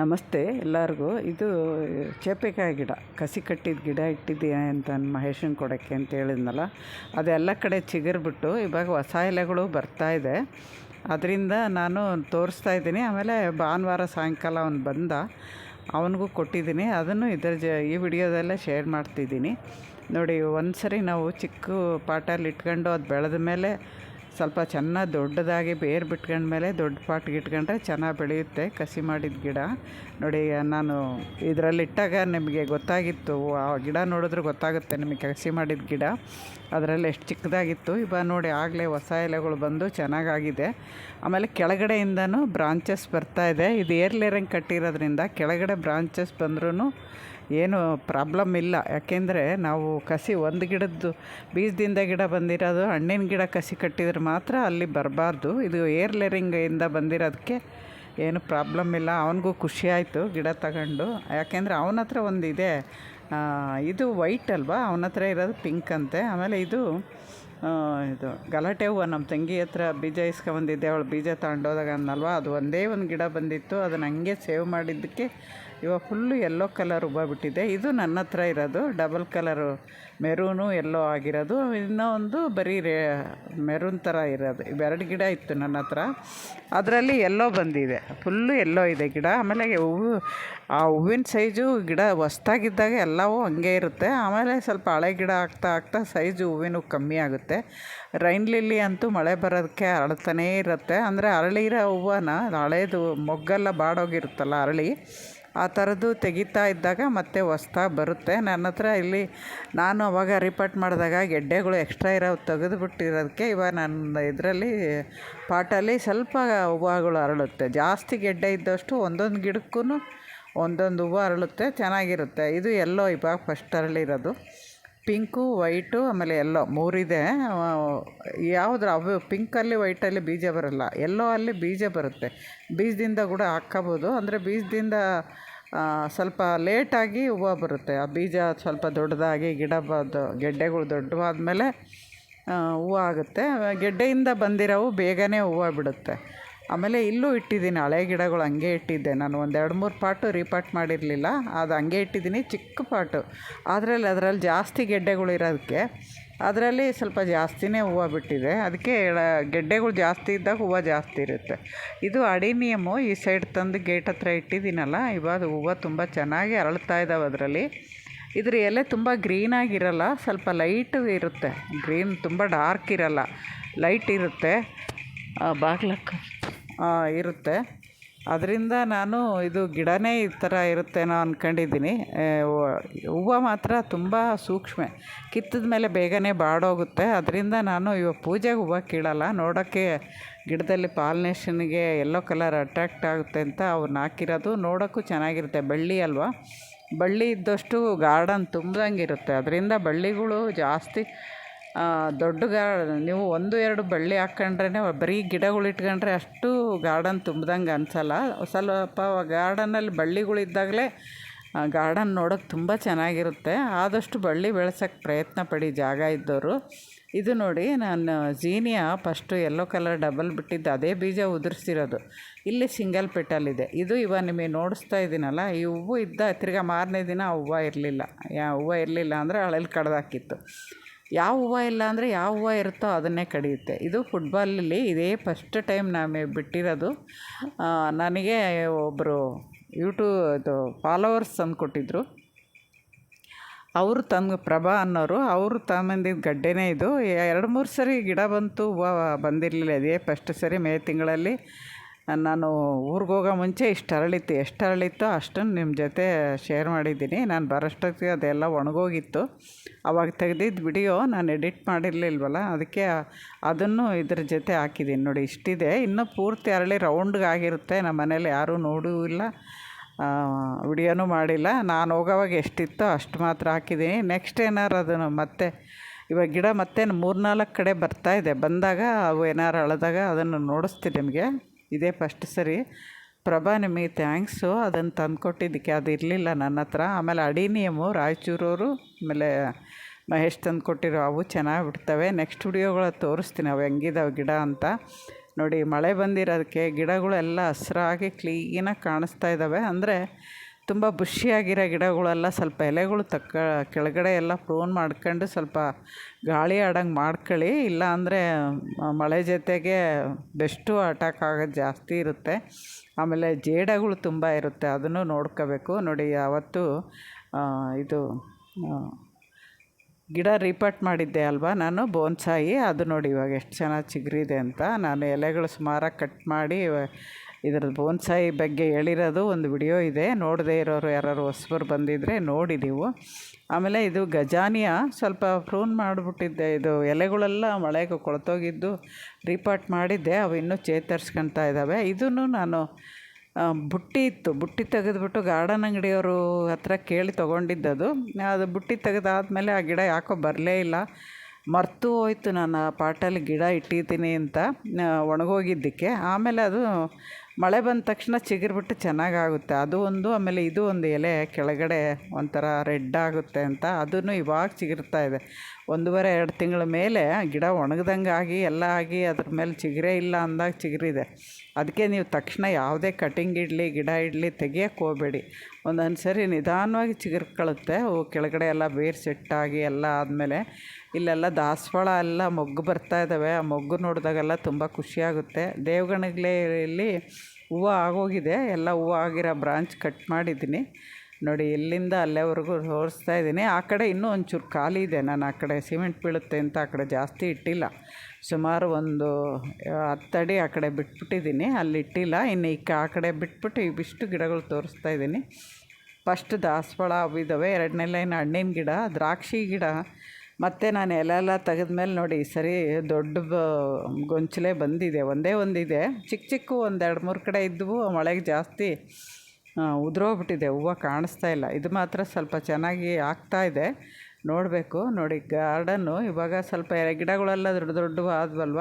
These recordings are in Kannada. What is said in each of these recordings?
ನಮಸ್ತೆ ಎಲ್ಲರಿಗೂ. ಇದು ಚೇಪೆಕಾಯಿ ಗಿಡ. ಕಸಿ ಕಟ್ಟಿದ ಗಿಡ ಇಟ್ಟಿದ್ದೀನಿ ಅಂತ ಮಹೇಶನ್ ಕೊಡೋಕ್ಕೆ ಅಂತ ಹೇಳಿದ್ನಲ್ಲ. ಅದೆಲ್ಲ ಕಡೆ ಚಿಗುರ್ಬಿಟ್ಟು ಇವಾಗ ಹೊಸ ಎಲೆಗಳು ಇದೆ. ಅದರಿಂದ ನಾನು ತೋರಿಸ್ತಾ ಇದ್ದೀನಿ. ಆಮೇಲೆ ಭಾನುವಾರ ಸಾಯಂಕಾಲ ಅವನು ಬಂದ. ಅವನಿಗೂ ಕೊಟ್ಟಿದ್ದೀನಿ. ಅದನ್ನು ಇದರ ಜ ಈ ವಿಡಿಯೋದಲ್ಲೇ ಶೇರ್ ಮಾಡ್ತಿದ್ದೀನಿ. ನೋಡಿ ಒಂದು ಸರಿ ನಾವು ಚಿಕ್ಕ ಪಾಟಲ್ಲಿ ಇಟ್ಕೊಂಡು ಅದು ಬೆಳೆದ ಮೇಲೆ ಸ್ವಲ್ಪ ಚೆನ್ನಾಗಿ ದೊಡ್ಡದಾಗಿ ಬೇರು ಬಿಟ್ಕೊಂಡ್ಮೇಲೆ ದೊಡ್ಡ ಪಾಟ್ಗೆ ಇಟ್ಕೊಂಡ್ರೆ ಚೆನ್ನಾಗಿ ಬೆಳೆಯುತ್ತೆ. ಕಸಿ ಮಾಡಿದ ಗಿಡ. ನೋಡಿ, ನಾನು ಇದರಲ್ಲಿಟ್ಟಾಗ ನಿಮಗೆ ಗೊತ್ತಾಗಿತ್ತು. ಆ ಗಿಡ ನೋಡಿದ್ರೆ ಗೊತ್ತಾಗುತ್ತೆ ನಿಮಗೆ ಕಸಿ ಮಾಡಿದ ಗಿಡ. ಅದರಲ್ಲಿ ಎಷ್ಟು ಚಿಕ್ಕದಾಗಿತ್ತು. ಇವಾಗ ನೋಡಿ, ಆಗಲೇ ಹೊಸ ಎಲೆಗಳು ಬಂದು ಚೆನ್ನಾಗಾಗಿದೆ ಆಮೇಲೆ ಕೆಳಗಡೆಯಿಂದನೂ ಬ್ರಾಂಚಸ್ ಇದೆ. ಇದು ಏರ್ಲೇರಂಗೆ ಕಟ್ಟಿರೋದ್ರಿಂದ ಕೆಳಗಡೆ ಬ್ರಾಂಚಸ್ ಬಂದ್ರೂ ಏನು ಪ್ರಾಬ್ಲಮ್ ಇಲ್ಲ. ಯಾಕೆಂದರೆ ನಾವು ಕಸಿ ಒಂದು ಗಿಡದ್ದು ಬೀಜದಿಂದ ಗಿಡ ಬಂದಿರೋದು, ಹಣ್ಣಿನ ಗಿಡ ಕಸಿ ಕಟ್ಟಿದರೆ ಮಾತ್ರ ಅಲ್ಲಿ ಬರಬಾರ್ದು. ಇದು ಏರ್ ಲೇರಿಂಗಿಂದ ಬಂದಿರೋದಕ್ಕೆ ಏನು ಪ್ರಾಬ್ಲಮ್ ಇಲ್ಲ. ಅವನಿಗೂ ಖುಷಿ ಆಯಿತು ಗಿಡ ತಗೊಂಡು. ಯಾಕೆಂದರೆ ಅವನ ಹತ್ರ ಒಂದು ಇದೆ ಇದು ವೈಟ್ ಅಲ್ವಾ? ಅವನ ಹತ್ರ ಇರೋದು ಪಿಂಕ್ ಅಂತೆ. ಆಮೇಲೆ ಇದು ಇದು ಗಲಾಟೆ ಹೂವು ನಮ್ಮ ತಂಗಿ ಹತ್ರ ಬೀಜ ಇಸ್ಕೊಂಬಂದಿದ್ದೆ. ಅವಳು ಬೀಜ ತಗೊಂಡೋದಾಗ ಅಂದಲ್ವಾ ಅದು ಒಂದೇ ಒಂದು ಗಿಡ ಬಂದಿತ್ತು. ಅದನ್ನು ಹಂಗೆ ಸೇವ್ ಮಾಡಿದ್ದಕ್ಕೆ ಇವಾಗ ಫುಲ್ಲು ಯೆಲ್ಲೋ ಕಲರ್ ಹೂವು ಬಿಟ್ಟಿದೆ ಇದು ನನ್ನ ಹತ್ರ ಇರೋದು. ಡಬಲ್ ಕಲರು ಮೆರೂನು ಎಲ್ಲೋ ಆಗಿರೋದು. ಇನ್ನೂ ಒಂದು ಬರೀ ರೇ ಮೆರೂನ್ ಥರ ಇರೋದು. ಇವೆರಡು ಗಿಡ ಇತ್ತು ನನ್ನ ಹತ್ರ. ಅದರಲ್ಲಿ ಎಲ್ಲೋ ಬಂದಿದೆ. ಫುಲ್ಲು ಎಲ್ಲೋ ಇದೆ ಗಿಡ. ಆಮೇಲೆ ಹೂವು, ಆ ಹೂವಿನ ಸೈಜು ಗಿಡ ಹೊಸ್ದಾಗಿದ್ದಾಗ ಎಲ್ಲವೂ ಹಂಗೆ ಇರುತ್ತೆ. ಆಮೇಲೆ ಸ್ವಲ್ಪ ಹಳೆ ಗಿಡ ಆಗ್ತಾ ಆಗ್ತಾ ಸೈಜು ಹೂವಿನ ಕಮ್ಮಿ ಆಗುತ್ತೆ. ರೈನ್ ಲಿಲ್ಲಿ ಅಂತೂ ಮಳೆ ಬರೋದಕ್ಕೆ ಅರಳ್ತಾನೇ ಇರುತ್ತೆ. ಅಂದರೆ ಅರಳಿರೋ ಹೂವನ್ನ ಹಳೇದು ಮೊಗ್ಗೆಲ್ಲ ಬಾಡೋಗಿರುತ್ತಲ್ಲ ಅರಳಿ. ಆ ಥರದ್ದು ತೆಗಿತಾ ಇದ್ದಾಗ ಮತ್ತೆ ಹೊಸ್ದಾಗಿ ಬರುತ್ತೆ. ನನ್ನ ಹತ್ರ ಇಲ್ಲಿ ನಾನು ಅವಾಗ ರಿಪೋರ್ಟ್ ಮಾಡಿದಾಗ ಗೆಡ್ಡೆಗಳು ಎಕ್ಸ್ಟ್ರಾ ಇರೋ ತೆಗೆದು ಬಿಟ್ಟಿರೋದಕ್ಕೆ ಇವಾಗ ನನ್ನ ಇದರಲ್ಲಿ ಪಾಟಲ್ಲಿ ಸ್ವಲ್ಪ ಹೂವುಗಳು ಅರಳುತ್ತೆ. ಜಾಸ್ತಿ ಗೆಡ್ಡೆ ಇದ್ದಷ್ಟು ಒಂದೊಂದು ಗಿಡಕ್ಕೂ ಒಂದೊಂದು ಹೂವು ಅರಳುತ್ತೆ. ಚೆನ್ನಾಗಿರುತ್ತೆ. ಇದು ಎಲ್ಲೋ ಇವಾಗ ಫಸ್ಟ್ ಅರಳಿರೋದು. ಪಿಂಕು, ವೈಟು, ಆಮೇಲೆ ಎಲ್ಲೋ ಮೂರಿದೆ. ಯಾವುದ್ರ, ಅವು ಪಿಂಕಲ್ಲಿ ವೈಟಲ್ಲಿ ಬೀಜ ಬರೋಲ್ಲ. ಎಲ್ಲೋ ಅಲ್ಲಿ ಬೀಜ ಬರುತ್ತೆ. ಬೀಜದಿಂದ ಕೂಡ ಹಾಕ್ಕೋಬೋದು. ಅಂದರೆ ಬೀಜದಿಂದ ಸ್ವಲ್ಪ ಲೇಟಾಗಿ ಹೂವು ಬರುತ್ತೆ. ಆ ಬೀಜ ಸ್ವಲ್ಪ ದೊಡ್ಡದಾಗಿ ಗಿಡ ಬದು, ಗೆಡ್ಡೆಗಳು ದೊಡ್ಡವಾದ್ಮೇಲೆ ಹೂವು ಆಗುತ್ತೆ. ಗೆಡ್ಡೆಯಿಂದ ಬಂದಿರೋವು ಬೇಗನೆ ಹೂವು ಬಿಡುತ್ತೆ. ಆಮೇಲೆ ಇಲ್ಲೂ ಇಟ್ಟಿದ್ದೀನಿ, ಹಳೆ ಗಿಡಗಳು ಹಂಗೆ ಇಟ್ಟಿದ್ದೆ. ನಾನು ಒಂದು ಎರಡು ಮೂರು ಪಾಟು ರೀಪಾಟ್ ಮಾಡಿರಲಿಲ್ಲ, ಅದು ಹಂಗೆ ಇಟ್ಟಿದ್ದೀನಿ, ಚಿಕ್ಕ ಪಾಟು. ಅದರಲ್ಲಿ ಅದರಲ್ಲಿ ಜಾಸ್ತಿ ಗೆಡ್ಡೆಗಳು ಇರೋದಕ್ಕೆ ಅದರಲ್ಲಿ ಸ್ವಲ್ಪ ಜಾಸ್ತಿನೇ ಹೂವು ಬಿಟ್ಟಿದೆ. ಅದಕ್ಕೆ ಗೆಡ್ಡೆಗಳು ಜಾಸ್ತಿ ಇದ್ದಾಗ ಹೂವು ಜಾಸ್ತಿ ಇರುತ್ತೆ. ಇದು ಅಡಿನಿಯಮು, ಈ ಸೈಡ್ ತಂದು ಗೇಟ್ ಹತ್ರ ಇಟ್ಟಿದ್ದೀನಲ್ಲ, ಇವಾಗ ಹೂವು ತುಂಬ ಚೆನ್ನಾಗಿ ಅರಳ್ತಾ ಇದ್ದಾವೆ ಅದರಲ್ಲಿ. ಇದ್ರ ಎಲೆ ತುಂಬ ಗ್ರೀನಾಗಿರಲ್ಲ ಸ್ವಲ್ಪ ಲೈಟ್ ಇರುತ್ತೆ. ಗ್ರೀನ್ ತುಂಬ ಡಾರ್ಕ್ ಇರಲ್ಲ ಲೈಟ್ ಇರುತ್ತೆ. ಬಾಗ್ಲಕ್ಕ. ಇರುತ್ತೆ. ಅದರಿಂದ ನಾನು ಇದು ಗಿಡವೇ ಈ ಥರ ಇರುತ್ತೇನೋ ಅಂದ್ಕೊಂಡಿದ್ದೀನಿ ಹೂವು ಮಾತ್ರ ತುಂಬ ಸೂಕ್ಷ್ಮ. ಕಿತ್ತದ ಮೇಲೆ ಬೇಗನೆ ಬಾಡೋಗುತ್ತೆ. ಅದರಿಂದ ನಾನು ಇವಾಗ ಪೂಜೆಗೆ ಹೂವು ಕೀಳಲ್ಲ. ನೋಡೋಕ್ಕೆ ಗಿಡದಲ್ಲಿ ಪಾಲಿನೇಷನ್ಗೆ ಎಲ್ಲೋ ಕಲರ್ ಅಟ್ರಾಕ್ಟ್ ಆಗುತ್ತೆ ಅಂತ ಅವನ್ನ ಹಾಕಿರೋದು. ನೋಡೋಕ್ಕೂ ಚೆನ್ನಾಗಿರುತ್ತೆ. ಬಳ್ಳಿ ಅಲ್ವಾ? ಬಳ್ಳಿ ಇದ್ದಷ್ಟು ಗಾರ್ಡನ್ ತುಂಬ್ದಂಗಿರುತ್ತೆ ಅದರಿಂದ ಬಳ್ಳಿಗಳು ಜಾಸ್ತಿ ದೊಡ್ಡ ಗಾ ನೀವು ಒಂದು ಎರಡು ಬಳ್ಳಿ ಹಾಕ್ಕೊಂಡ್ರೆ ಬರೀ ಗಿಡಗಳು ಇಟ್ಕೊಂಡ್ರೆ ಅಷ್ಟು ಗಾರ್ಡನ್ ತುಂಬ್ದಂಗೆ ಅನಿಸಲ್ಲ. ಸ್ವಲ್ಪ ಗಾರ್ಡನಲ್ಲಿ ಬಳ್ಳಿಗಳಿದ್ದಾಗಲೇ ಗಾರ್ಡನ್ ನೋಡೋಕೆ ತುಂಬ ಚೆನ್ನಾಗಿರುತ್ತೆ. ಆದಷ್ಟು ಬಳ್ಳಿ ಬೆಳೆಸೋಕ್ಕೆ ಪ್ರಯತ್ನ ಪಡಿ ಜಾಗ ಇದ್ದವರು ಇದು ನೋಡಿ ನಾನು zinnia first yellow colour double ಬಿಟ್ಟಿದ್ದು ಅದೇ ಬೀಜ ಉದುರಿಸಿರೋದು. ಇಲ್ಲಿ ಸಿಂಗಲ್ ಪೆಟಲ್ಲಿದೆ ಇದು ಇವ ನಿಮಗೆ ನೋಡಿಸ್ತಾ ಇದ್ದೀನಲ್ಲ, ಈ ಹೂವು ಇದ್ದ ತಿರ್ಗಾ ಮಾರನೇ ದಿನ ಹೂವು ಇರಲಿಲ್ಲ. ಯಾ, ಹೂವು ಇರಲಿಲ್ಲ ಅಂದರೆ ಹಳೇಲಿ ಕಡ್ದಾಕಿತ್ತು ಯಾವ ಹೂವು ಇಲ್ಲ ಅಂದರೆ ಯಾವ ಹೂವು ಇರುತ್ತೋ ಅದನ್ನೇ ಕಡಿಯುತ್ತೆ. ಇದು ಫುಟ್ಬಾಲಲ್ಲಿ ಇದೇ ಫಸ್ಟ್ ಟೈಮ್ ನಾನು ಬಿಟ್ಟಿರೋದು. ನನಗೆ ಒಬ್ಬರು ಯೂಟ್ಯೂ ಇದು ಫಾಲೋವರ್ಸ್ ತಂದು ಕೊಟ್ಟಿದ್ದರು ಅವರು ತಂದು ಪ್ರಭಾ ಅನ್ನೋರು, ಅವರು ತಂದಿದ್ದ ಗಡ್ಡೆನೇ ಇದು. ಎರಡು ಮೂರು ಸರಿ ಗಿಡ ಬಂತು, ಹೂವು ಬಂದಿರಲಿಲ್ಲ ಇದೇ ಫಸ್ಟ್ ಸರಿ ಮೇ ತಿಂಗಳಲ್ಲಿ. ನಾನು ಊರಿಗೆ ಹೋಗೋ ಮುಂಚೆ ಇಷ್ಟು ಅರಳಿತ್ತು ಎಷ್ಟು ಅರಳಿತ್ತೋ ಅಷ್ಟನ್ನು ನಿಮ್ಮ ಜೊತೆ ಶೇರ್ ಮಾಡಿದ್ದೀನಿ. ನಾನು ಬರೋಷ್ಟೊತ್ತಿಗೆ ಅದೆಲ್ಲ ಒಣಗೋಗಿತ್ತು. ಅವಾಗ ತೆಗೆದಿದ್ದ ವಿಡಿಯೋ ನಾನು ಎಡಿಟ್ ಮಾಡಿರಲಿಲ್ವಲ್ಲ, ಅದಕ್ಕೆ ಅದನ್ನು ಇದ್ರ ಜೊತೆ ಹಾಕಿದ್ದೀನಿ ನೋಡಿ, ಇಷ್ಟಿದೆ. ಇನ್ನೂ ಪೂರ್ತಿ ಅರಳಿ ರೌಂಡ್ಗೆ ಆಗಿರುತ್ತೆ. ನಮ್ಮ ಮನೇಲಿ ಯಾರೂ ನೋಡೂ ಇಲ್ಲ. ವಿಡಿಯೋನೂ ಮಾಡಿಲ್ಲ. ನಾನು ಹೋಗೋವಾಗ ಎಷ್ಟಿತ್ತೋ ಅಷ್ಟು ಮಾತ್ರ ಹಾಕಿದ್ದೀನಿ ನೆಕ್ಸ್ಟ್ ಏನಾರು ಅದನ್ನು ಮತ್ತೆ, ಇವಾಗ ಗಿಡ ಮತ್ತೆ ಮೂರ್ನಾಲ್ಕು ಕಡೆ ಬರ್ತಾ ಇದೆ. ಬಂದಾಗ ಅವು ಏನಾರು ಅಳದಾಗ ಅದನ್ನು ನೋಡಿಸ್ತೀನಿ ನಿಮಗೆ. ಇದೇ ಫಸ್ಟ್ ಸರಿ. ಪ್ರಭಾ ನಿಮಗೆ ಥ್ಯಾಂಕ್ಸು ಅದನ್ನು ತಂದುಕೊಟ್ಟಿದ್ದಕ್ಕೆ ಅದು ಇರಲಿಲ್ಲ ನನ್ನ ಹತ್ರ. ಆಮೇಲೆ ಅಡಿನಿಯಮು ರಾಯಚೂರವರು, ಆಮೇಲೆ ಮಹೇಶ್ ತಂದು ಕೊಟ್ಟಿರೋ ಅವು ಚೆನ್ನಾಗಿ ಬಿಡ್ತವೆ ನೆಕ್ಸ್ಟ್ ವಿಡಿಯೋಗಳ ತೋರಿಸ್ತೀನಿ ಅವು ಹೆಂಗಿದಾವೆ ಗಿಡ ಅಂತ. ನೋಡಿ, ಮಳೆ ಬಂದಿರೋದಕ್ಕೆ ಗಿಡಗಳೆಲ್ಲ ಹಸ್ರಾಗಿ ಕ್ಲೀನಾಗಿ ಕಾಣಿಸ್ತಾ ಇದ್ದಾವೆ ಅಂದರೆ ತುಂಬ ಬುಷಿಯಾಗಿರೋ ಗಿಡಗಳೆಲ್ಲ ಸ್ವಲ್ಪ ಎಲೆಗಳು ತಕ್ಕ ಕೆಳಗಡೆ ಎಲ್ಲ ಪ್ರೋನ್ ಮಾಡ್ಕೊಂಡು ಸ್ವಲ್ಪ ಗಾಳಿ ಆಡಂಗೆ ಮಾಡ್ಕೊಳ್ಳಿ. ಇಲ್ಲ ಅಂದರೆ ಮಳೆ ಜೊತೆಗೆ ಬೆಸ್ಟು ಅಟ್ಯಾಕ್ ಆಗೋದು ಜಾಸ್ತಿ ಇರುತ್ತೆ. ಆಮೇಲೆ ಜೇಡಗಳು ತುಂಬ ಇರುತ್ತೆ, ಅದನ್ನು ನೋಡ್ಕೋಬೇಕು. ನೋಡಿ, ಯಾವತ್ತು ಇದು ಗಿಡ ರಿಪಾರ್ಟ್ ಮಾಡಿದ್ದೆ ಅಲ್ವಾ? ನಾನು ಬೋನ್ಸಾಯಿ ಅದು ನೋಡಿ ಇವಾಗ ಎಷ್ಟು ಚೆನ್ನಾಗಿ ಚಿಗುರಿದೆ ಅಂತ. ನಾನು ಎಲೆಗಳು ಸುಮಾರಾಗಿ ಕಟ್ ಮಾಡಿ ಇದ್ರದ್ದು ಬೋನ್ಸಾಯಿ ಬಗ್ಗೆ ಹೇಳಿರೋದು ಒಂದು ವಿಡಿಯೋ ಇದೆ. ನೋಡದೇ ಇರೋರು ಯಾರು ಹೊಸಬರು ಬಂದಿದ್ದರೆ ನೋಡಿ ನೀವು. ಆಮೇಲೆ ಇದು ಗಜಾನಿಯ ಸ್ವಲ್ಪ ಪ್ರೂನ್ ಮಾಡಿಬಿಟ್ಟಿದ್ದೆ. ಇದು ಎಲೆಗಳೆಲ್ಲ ಮಳೆಗೆ ಕೊಳ್ತೋಗಿದ್ದು ರೀಪಾಟ್ ಮಾಡಿದ್ದೆ. ಅವು ಇನ್ನೂ ಚೇತರಿಸ್ಕೊಳ್ತಾ ಇದ್ದಾವೆ. ಇದನ್ನು ನಾನು ಬುಟ್ಟಿ ಇತ್ತು. ಬುಟ್ಟಿ ತೆಗೆದುಬಿಟ್ಟು ಗಾರ್ಡನ್ ಅಂಗಡಿಯವರು ಹತ್ರ ಕೇಳಿ ತೊಗೊಂಡಿದ್ದದು. ಅದು ಬುಟ್ಟಿ ತೆಗೆದಾದ್ಮೇಲೆ ಆ ಗಿಡ ಯಾಕೋ ಬರಲೇ ಇಲ್ಲ. ಮರ್ತು ಹೋಯ್ತು. ನಾನು ಆ ಪಾಟಲ್ಲಿ ಗಿಡ ಇಟ್ಟಿದ್ದೀನಿ ಅಂತ ಒಣಗೋಗಿದ್ದಕ್ಕೆ. ಆಮೇಲೆ ಅದು ಮಳೆ ಬಂದ ತಕ್ಷಣ ಚಿಗುರ್ಬಿಟ್ಟು ಚೆನ್ನಾಗಾಗುತ್ತೆ. ಅದು ಒಂದು, ಆಮೇಲೆ ಇದು ಒಂದು ಎಲೆ ಕೆಳಗಡೆ ಒಂಥರ ರೆಡ್ ಆಗುತ್ತೆ ಅಂತ ಅದನ್ನು ಇವಾಗ ಚಿಗುರ್ತಾ ಇದೆ. ಒಂದೂವರೆ, ಎರಡು ತಿಂಗಳ ಮೇಲೆ ಗಿಡ ಒಣಗ್ದಂಗೆ ಆಗಿ, ಎಲ್ಲ ಆಗಿ ಅದ್ರ ಮೇಲೆ ಚಿಗುರೇ ಇಲ್ಲ ಅಂದಾಗ ಚಿಗುರಿದೆ. ಅದಕ್ಕೆ ನೀವು ತಕ್ಷಣ ಯಾವುದೇ ಕಟಿಂಗ್ ಇಡಲಿ, ಗಿಡ ಇಡಲಿ ತೆಗಿಯೋಕ್ಕೆ ಹೋಗಬೇಡಿ. ಒಂದೊಂದು ಸರಿ ನಿಧಾನವಾಗಿ ಚಿಗುರ್ಕೊಳ್ಳುತ್ತೆ ಅವು ಕೆಳಗಡೆ ಎಲ್ಲ ಬೇರು ಸೆಟ್ಟಾಗಿ ಎಲ್ಲ ಆದಮೇಲೆ ಇಲ್ಲೆಲ್ಲ ದಾಸವಾಳ ಎಲ್ಲ ಮೊಗ್ಗು ಬರ್ತಾ ಇದ್ದಾವೆ ಆ ಮೊಗ್ಗು ನೋಡಿದಾಗೆಲ್ಲ ತುಂಬ ಖುಷಿಯಾಗುತ್ತೆ ಇಲ್ಲಿ ಹೂವು ಆಗೋಗಿದೆ. ಎಲ್ಲ ಹೂವು ಆಗಿರೋ ಬ್ರಾಂಚ್ ಕಟ್ ಮಾಡಿದ್ದೀನಿ. ನೋಡಿ, ಇಲ್ಲಿಂದ ಅಲ್ಲೇವರೆಗೂ ತೋರಿಸ್ತಾ ಇದ್ದೀನಿ. ಆ ಕಡೆ ಇನ್ನೂ ಒಂಚೂರು ಖಾಲಿ ಇದೆ. ನಾನು ಆ ಕಡೆ ಸಿಮೆಂಟ್ ಬೀಳುತ್ತೆ ಅಂತ ಆ ಕಡೆ ಜಾಸ್ತಿ ಇಟ್ಟಿಲ್ಲ. ಸುಮಾರು ಒಂದು ಹತ್ತಡಿ ಆ ಕಡೆ ಬಿಟ್ಬಿಟ್ಟಿದ್ದೀನಿ. ಅಲ್ಲಿ ಇಟ್ಟಿಲ್ಲ. ಇನ್ನು ಈ ಆ ಕಡೆ ಬಿಟ್ಬಿಟ್ಟು ಇವಿಷ್ಟು ಗಿಡಗಳು ತೋರಿಸ್ತಾ ಇದ್ದೀನಿ. ಫಸ್ಟ್ ದಾಸವಾಳ ಅವಿದ್ದಾವೆ ಎರಡನೇ ಲೈನ್ ಹಣ್ಣಿನ ಗಿಡ, ದ್ರಾಕ್ಷಿ ಗಿಡ. ಮತ್ತು ನಾನು ಎಲೆ ಎಲ್ಲ ತೆಗೆದ್ಮೇಲೆ ನೋಡಿ ಸರಿ ದೊಡ್ಡ ಗೊಂಚಲೇ ಬಂದಿದೆ. ಒಂದೇ ಒಂದಿದೆ. ಚಿಕ್ಕ ಚಿಕ್ಕ ಒಂದು ಎರಡು ಮೂರು ಕಡೆ ಇದ್ದವು. ಮಳೆಗೆ ಜಾಸ್ತಿ ಉದುರೋಗ್ಬಿಟ್ಟಿದೆ. ಹೂವು ಕಾಣಿಸ್ತಾ ಇಲ್ಲ. ಇದು ಮಾತ್ರ ಸ್ವಲ್ಪ ಚೆನ್ನಾಗಿ ಆಗ್ತಾ ಇದೆ. ನೋಡಬೇಕು. ನೋಡಿ, ಗಾರ್ಡನ್ನು ಇವಾಗ ಸ್ವಲ್ಪ ಗಿಡಗಳೆಲ್ಲ ದೊಡ್ಡ ದೊಡ್ಡವು ಆದ್ವಲ್ವ?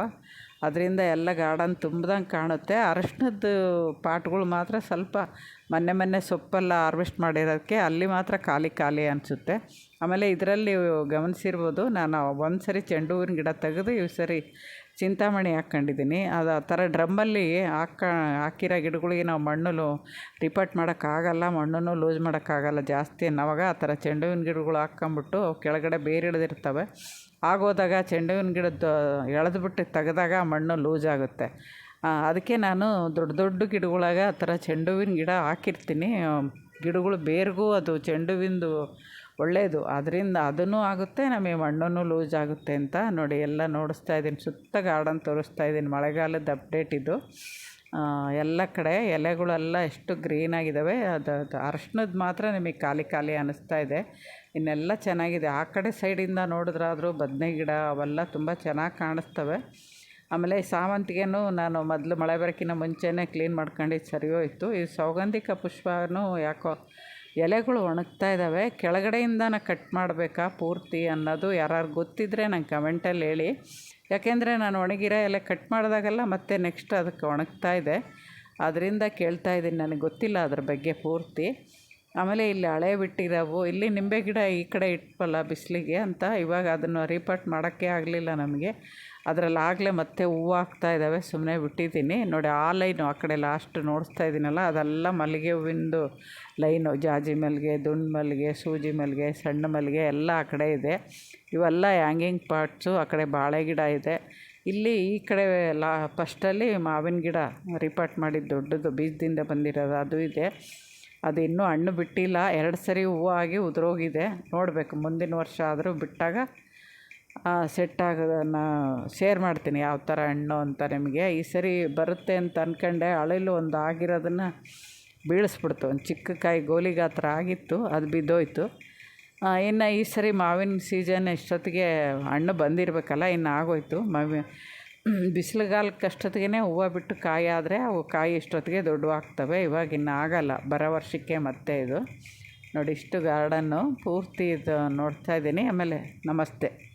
ಅದರಿಂದ ಎಲ್ಲ ಗಾರ್ಡನ್ ತುಂಬ್ದಂಗೆ ಕಾಣುತ್ತೆ. ಅರಶಿನದ್ದು ಪಾಟ್ಗಳು ಮಾತ್ರ ಸ್ವಲ್ಪ ಮೊನ್ನೆ ಮೊನ್ನೆ ಸೊಪ್ಪೆಲ್ಲ ಹಾರ್ವೆಸ್ಟ್ ಮಾಡಿರೋದಕ್ಕೆ ಅಲ್ಲಿ ಮಾತ್ರ ಖಾಲಿ ಖಾಲಿ ಅನಿಸುತ್ತೆ. ಆಮೇಲೆ ಇದರಲ್ಲಿ ಗಮನಿಸಿರ್ಬೋದು, ನಾನು ಒಂದು ಸರಿ ಚೆಂಡು ಹೂವಿನ ಗಿಡ ತೆಗೆದು ಈ ಸರಿ ಚಿಂತಾಮಣಿ ಹಾಕ್ಕೊಂಡಿದ್ದೀನಿ. ಅದು ಆ ಥರ ಡ್ರಮ್ಮಲ್ಲಿ ಹಾಕ, ಹಾಕಿರೋ ಗಿಡಗಳಿಗೆ ನಾವು ಮಣ್ಣು ರಿಪೋರ್ಟ್ ಮಾಡೋಕ್ಕಾಗಲ್ಲ, ಮಣ್ಣನ್ನು ಲೂಸ್ ಮಾಡೋಕ್ಕಾಗಲ್ಲ ಜಾಸ್ತಿ ಅನ್ನೋವಾಗ ಆ ಥರ ಚೆಂಡು ಹೂವಿನ ಗಿಡಗಳು ಹಾಕ್ಕೊಂಬಿಟ್ಟು ಕೆಳಗಡೆ ಬೇರೆ ಹಿಡಿದಿರ್ತವೆ ಆಗೋದಾಗ ಚೆಂಡು ಹೂವಿನ ಗಿಡದ್ದು ಎಳೆದ್ಬಿಟ್ಟು ತೆಗೆದಾಗ ಮಣ್ಣು ಲೂಸ್ ಆಗುತ್ತೆ. ಅದಕ್ಕೆ ನಾನು ದೊಡ್ಡ ದೊಡ್ಡ ಗಿಡಗಳಾಗ ಆ ಥರ ಚೆಂಡು ಹೂವಿನ ಗಿಡ ಹಾಕಿರ್ತೀನಿ. ಗಿಡಗಳು ಬೇರಿಗೂ ಅದು ಚೆಂಡು ಹೂವಿಂದು ಒಳ್ಳೆಯದು ಅದರಿಂದ ಅದೂ ಆಗುತ್ತೆ, ನಮಗೆ ಮಣ್ಣೂ ಲೂಸ್ ಆಗುತ್ತೆ ಅಂತ ನೋಡಿ ಎಲ್ಲ ನೋಡಿಸ್ತಾ ಇದ್ದೀನಿ. ಸುತ್ತ ಗಾರ್ಡನ್ ತೋರಿಸ್ತಾ ಇದ್ದೀನಿ. ಮಳೆಗಾಲದ ಅಪ್ಡೇಟ್ ಇದು. ಎಲ್ಲ ಕಡೆ ಎಲೆಗಳೆಲ್ಲ ಎಷ್ಟು ಗ್ರೀನಾಗಿದ್ದಾವೆ ಅದು ಅದು ಅರ್ಶಿನದ್ದು ಮಾತ್ರ ನಿಮಗೆ ಖಾಲಿ ಖಾಲಿ ಅನ್ನಿಸ್ತಾ ಇದೆ. ಇನ್ನೆಲ್ಲ ಚೆನ್ನಾಗಿದೆ. ಆ ಕಡೆ ಸೈಡಿಂದ ನೋಡಿದ್ರಾದರೂ ಬದನೆ ಗಿಡ ಅವೆಲ್ಲ ತುಂಬ ಚೆನ್ನಾಗಿ ಕಾಣಿಸ್ತವೆ. ಆಮೇಲೆ ಸಾವಂತಿಗೆನೂ ನಾನು ಮೊದಲು ಮಳೆ ಬರೋಕ್ಕಿಂತ ಮುಂಚೆನೇ ಕ್ಲೀನ್ ಮಾಡ್ಕೊಂಡಿದ್ದು ಸರಿ ಹೋಯಿತು ಈ ಸೌಗಂಧಿಕ ಪುಷ್ಪನೂ ಯಾಕೋ ಎಲೆಗಳು ಒಣಗ್ತಾ ಇದ್ದಾವೆ. ಕೆಳಗಡೆಯಿಂದನ ಕಟ್ ಮಾಡಬೇಕಾ ಪೂರ್ತಿ ಅನ್ನೋದು ಯಾರು ಗೊತ್ತಿದ್ದರೆ ನಂಗೆ ಕಮೆಂಟಲ್ಲಿ ಹೇಳಿ. ಯಾಕೆಂದರೆ ನಾನು ಒಣಗಿರೋ ಎಲೆ ಕಟ್ ಮಾಡಿದಾಗೆಲ್ಲ ಮತ್ತೆ ನೆಕ್ಸ್ಟ್ ಅದಕ್ಕೆ ಒಣಗ್ತಾ ಇದೆ. ಅದರಿಂದ ಕೇಳ್ತಾ ಇದ್ದೀನಿ. ನನಗೆ ಗೊತ್ತಿಲ್ಲ ಅದ್ರ ಬಗ್ಗೆ ಪೂರ್ತಿ. ಆಮೇಲೆ ಇಲ್ಲಿ ಹಳೆ ಬಿಟ್ಟಿರೋವು. ಇಲ್ಲಿ ನಿಂಬೆ ಗಿಡ ಈ ಕಡೆ ಇಟ್ವಲ್ಲ ಬಿಸಿಲಿಗೆ ಅಂತ. ಇವಾಗ ಅದನ್ನು ರೀಪಾಟ್ ಮಾಡೋಕ್ಕೆ ಆಗಲಿಲ್ಲ ನಮಗೆ. ಅದರಲ್ಲಿ ಆಗಲೇ ಮತ್ತೆ ಹೂವು ಆಗ್ತಾ ಇದ್ದಾವೆ. ಸುಮ್ಮನೆ ಬಿಟ್ಟಿದ್ದೀನಿ. ನೋಡಿ, ಆ ಲೈನು ಆ ಕಡೆ ಲಾಸ್ಟ್ ನೋಡಿಸ್ತಾ ಇದ್ದೀನಲ್ಲ, ಅದೆಲ್ಲ ಮಲ್ಲಿಗೆ ಹೂವಿಂದು ಲೈನು. ಜಾಜಿ ಮಲ್ಲಿಗೆ, ದುಂಡು ಮಲ್ಲಿಗೆ, ಸೂಜಿ ಮಲ್ಲಿಗೆ, ಸಣ್ಣ ಮಲ್ಲಿಗೆ ಎಲ್ಲ ಆ ಕಡೆ ಇದೆ. ಇವೆಲ್ಲ ಹ್ಯಾಂಗಿಂಗ್ ಪಾರ್ಟ್ಸು ಆ ಕಡೆ ಬಾಳೆ ಗಿಡ ಇದೆ. ಇಲ್ಲಿ ಈ ಕಡೆ ಲಾ ಫಸ್ಟಲ್ಲಿ ಮಾವಿನ ಗಿಡ ರಿಪಾರ್ಟ್ ಮಾಡಿದ್ದು ದೊಡ್ಡದು, ಬೀಜದಿಂದ ಬಂದಿರೋದು, ಅದು ಇದೆ. ಅದು ಇನ್ನೂ ಹಣ್ಣು ಬಿಟ್ಟಿಲ್ಲ. ಎರಡು ಸರಿ ಹೂವು ಆಗಿ ಉದುರೋಗಿದೆ. ನೋಡಬೇಕು, ಮುಂದಿನ ವರ್ಷ ಆದರೂ ಬಿಟ್ಟಾಗ ಸೆಟ್ ಆಗೋದನ್ನು ಶೇರ್ ಮಾಡ್ತೀನಿ ಯಾವ ಥರ ಹಣ್ಣು ಅಂತ ನಿಮಗೆ. ಈ ಸರಿ ಬರುತ್ತೆ ಅಂತ ಅಂದ್ಕೊಂಡೆ ಅಳಿಲು ಒಂದು ಆಗಿರೋದನ್ನು ಬೀಳಿಸ್ಬಿಡ್ತು. ಒಂದು ಚಿಕ್ಕ ಕಾಯಿ ಗೋಲಿ ಗಾತ್ರ ಆಗಿತ್ತು, ಅದು ಬಿದ್ದೋಯ್ತು. ಇನ್ನು ಈ ಸರಿ ಮಾವಿನ ಸೀಸನ್ ಎಷ್ಟೊತ್ತಿಗೆ ಹಣ್ಣು ಬಂದಿರಬೇಕಲ್ಲ, ಇನ್ನು ಆಗೋಯ್ತು. ಮಾವಿ ಬಿಸಿಲುಗಾಲಕ್ಕೆ ಅಷ್ಟೊತ್ತಿಗೆ ಹೂವು ಬಿಟ್ಟು ಕಾಯಿ ಆದರೆ ಅವು ಕಾಯಿ ಇಷ್ಟೊತ್ತಿಗೆ ದೊಡ್ಡವಾಗ್ತವೆ ಇವಾಗ ಇನ್ನು ಆಗೋಲ್ಲ. ಬರೋ ವರ್ಷಕ್ಕೆ ಮತ್ತೆ ಇದು. ನೋಡಿ, ಇಷ್ಟು ಗಾರ್ಡನ್ನು ಪೂರ್ತಿ ಇದು ನೋಡ್ತಾ ಇದ್ದೀನಿ. ಆಮೇಲೆ ನಮಸ್ತೆ.